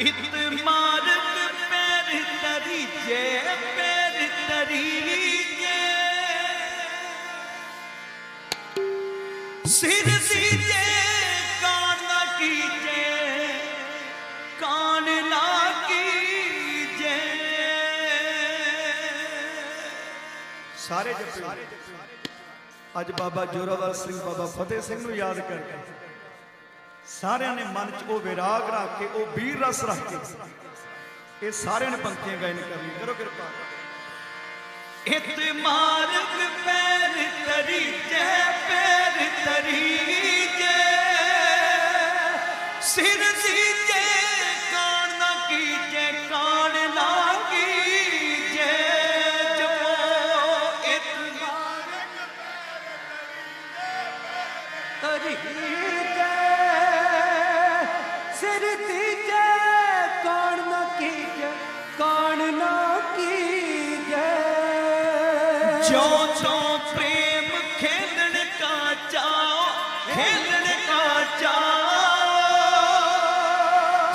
ਇਤ ਮਾਰਗ ਪੈਰ ਤਰੀ ਜੇ, ਪੈਰ ਤਰੀ ਜੇ। ਸਿਰ ਸੀਜੇ ਕਾਨ ਨਾ ਕੀਜੇ, ਕਾਨ ਨਾ ਕੀਜੇ। ਸਾਰੇ ਜੱਫੇ ਅੱਜ ਬਾਬਾ ਜੋਰਾਵਰ ਸਿੰਘ, ਬਾਬਾ ਫਤਿਹ ਸਿੰਘ ਨੂੰ ਯਾਦ ਕਰਕੇ। ਸਾਰਿਆਂ ਨੇ ਮਨ 'ਚ ਉਹ ਵਿਰਾਗ ਰੱਖ ਕੇ ਉਹ ਵੀਰ ਰਸ ਰੱਖ ਕੇ ਇਹ ਸਾਰਿਆਂ ਨੇ ਪੰਕਤੀਆਂ ਗਾਇਨ ਕਰਨੀ ਕਰੋ ਕਿਰਪਾ ਇਤ ਮਾਰਗ ਪੈਰ ਤਰੀ ਜੇ ਪੈਰ ਤਰੀ ਜੇ ਸਿਰ ਸੀਜੇ जो तो प्रेम खेलन का चाओ, खेलन का चाओ।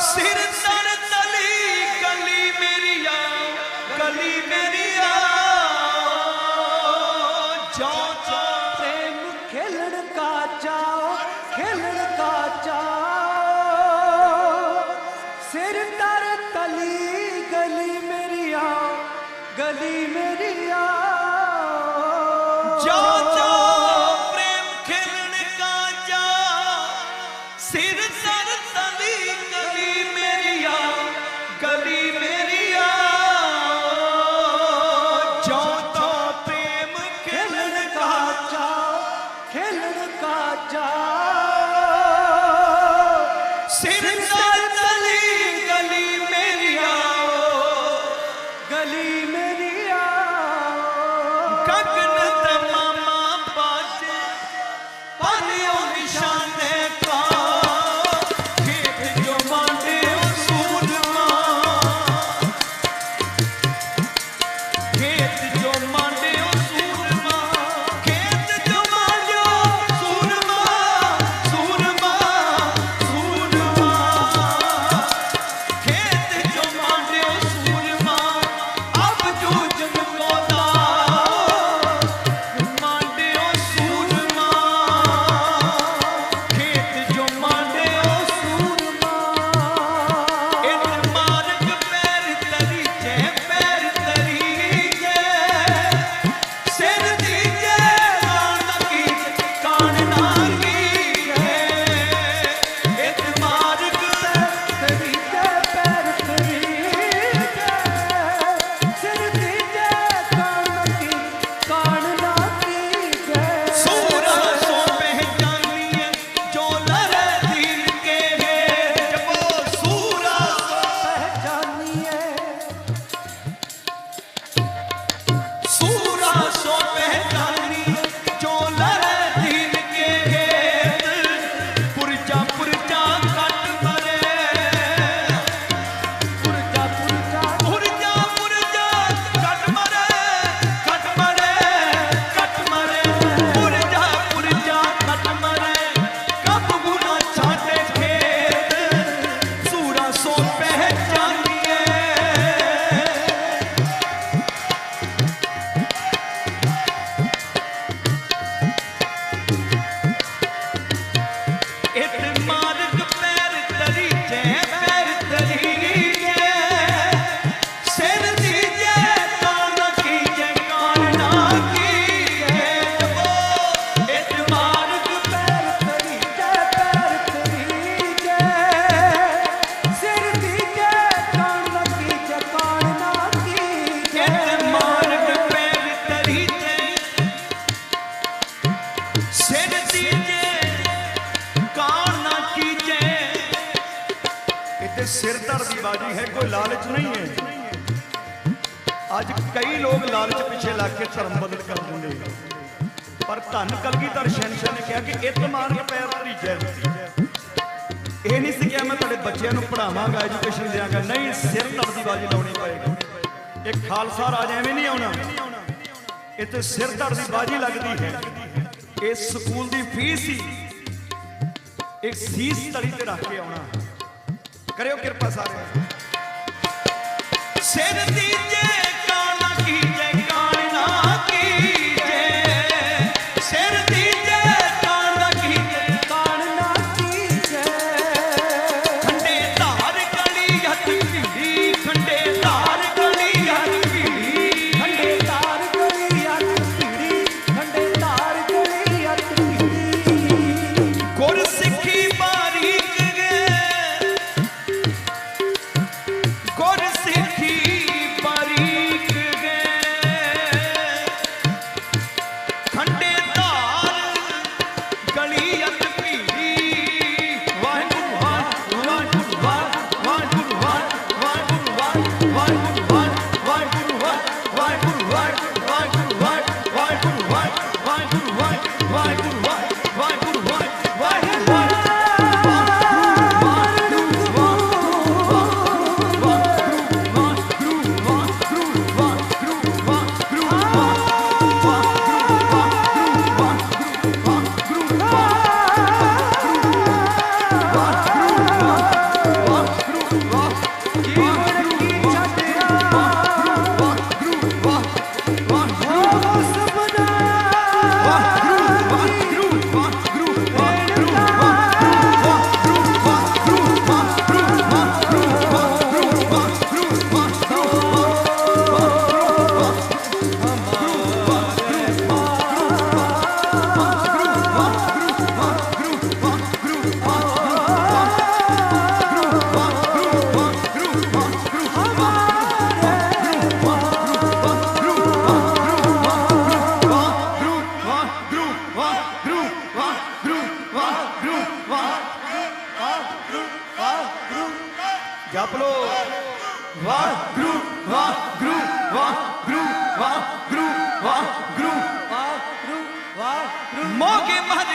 सिर तर तली, गली मेरी आओ, गली मेरी आओ। जो तो प्रेम खेलन का चाओ, खेलन का चाओ। सिर तर तली, गली मेरी आ गली मेरी आ जा जा प्रेम खेलने का जा सिर सर तली गली मेरिया गली मेरिया जा जा प्रेम खेलने का जा खेलने का जा ਸਿਰ ਦੀ ਦੀ ਬਾਜੀ ਹੈ, ਕੋਈ ਲਾਲਚ ਨਹੀਂ ਹੈ। ਅੱਜ ਕਈ ਲੋਕ ਲਾਲਚ ਪਿੱਛੇ ਲੱਗ ਕੇ ਧਰਮ ਬਦਲ ਕਰ ਦਿੰਦੇ ਪਰ ਧੰਨ ਕਲਗੀਧਰ ਸ਼ਹਿਨਸ਼ਾਹ ਨੇ ਕਿਹਾ ਕਿ ਇਤ ਮਾਰਗ ਪੈਰ ਧਰੀਜੈ। ਇਹ ਨਹੀਂ ਸੀ ਕਿਹਾ ਮੈਂ ਤੁਹਾਡੇ ਬੱਚਿਆਂ ਨੂੰ ਪੜਾਵਾਂਗਾ ਐਜੂਕੇਸ਼ਨ ਦਿਆਂਗਾ। ਨਹੀਂ, ਸਿਰ ਧਰ ਦੀ ਬਾਜੀ ਲਾਉਣੀ ਪਏਗੀ। ਇਹ ਖਾਲਸਾ ਰਾਜ ਐਵੇਂ ਨਹੀਂ ਆਉਣਾ। ਇੱਥੇ ਸਿਰ ਧਰ ਦੀ ਬਾਜੀ ਲੱਗਦੀ ਹੈ। ਇਸ ਸਕੂਲ ਦੀ ਫੀਸ ਸੀ ਇੱਕ ਸੀਸ ਤਲੀ ਤੇ ਰੱਖ ਕੇ ਆਉਣਾ। ਕਰਿਓ ਕਿਰਪਾ ਸਾਰੇ। ਸਿਰ ਦੀ ਵਾਹਿਗੁਰੂ ਵਾਹਿਗੁਰੂ ਵਾਹਿਗੁਰੂ ਜਪ ਲੋ ਵਾਹਿਗੁਰੂ ਵਾਹਿਗੁਰੂ ਵਾਹਿਗੁਰੂ ਵਾਹਿਗੁਰੂ ਵਾਹਿਗੁਰੂ। ਵਾਹਿਗੁਰੂ ਵਾਹਿਗੁਰੂ ਮੋਗੇ ਮਹਾਰਾਜ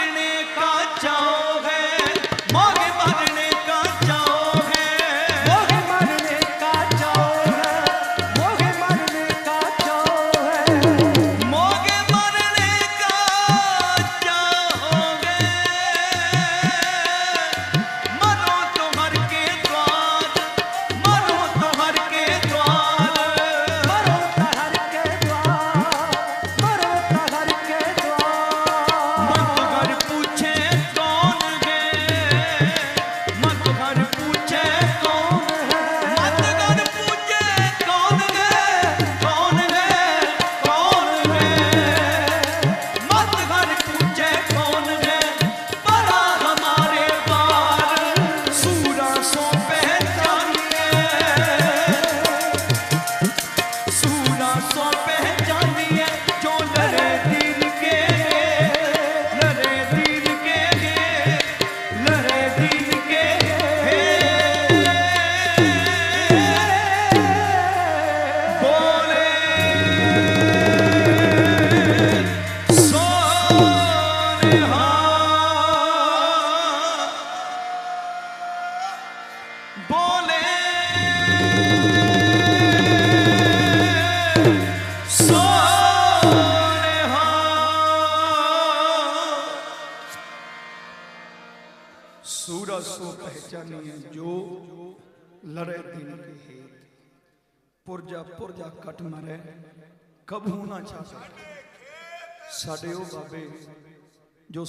sou pé. सो पहचानिए जो लड़े दिन के हेत। पुरजा पुरजा कट मरे कबू ना चाहता साडे ओ बाबे जो